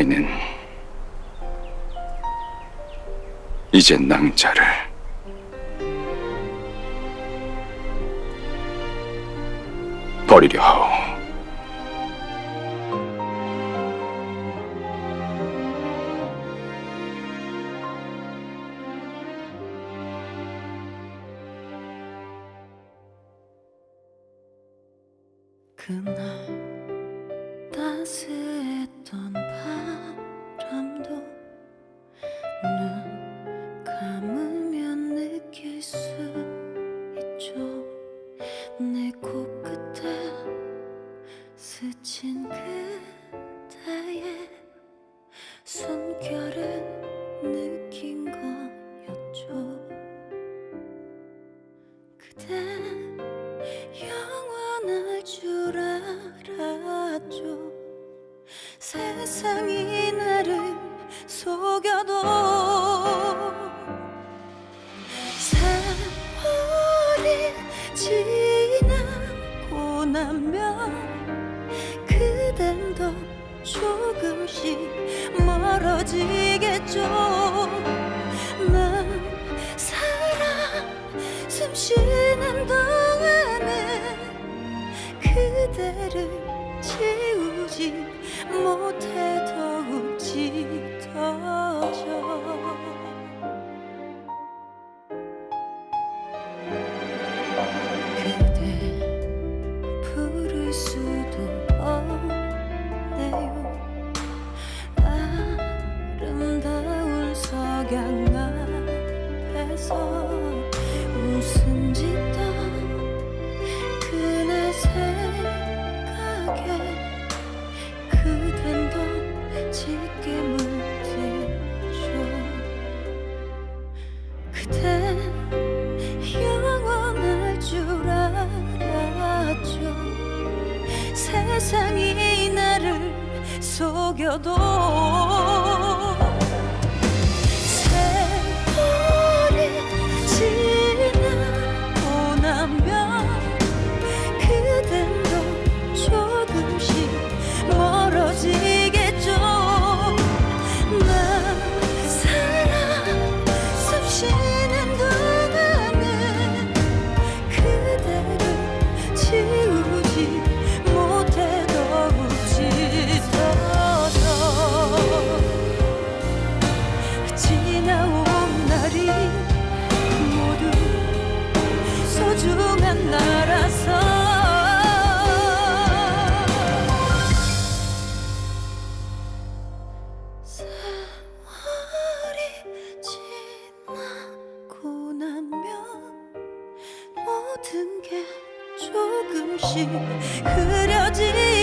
아이는 이제 낭자를 버리려 하오. 그날 따스 스친 그대의 숨결은 느낀 거였죠. 그대 영원할 줄 알았죠. 세상이 나를 속여도 세월이 지나고 나면 그댄 더 조금씩 멀어지겠죠. 난 살아 숨 쉬는 동안에 그대를 지우지 못해 더욱 짙 석양 앞에서 웃음 짓던 그날 생각에 그댄 더 짙게 물들죠. 그댄 영원할 줄 알았죠. 세상이 나를 속여도 모든 게 조금씩 흐려지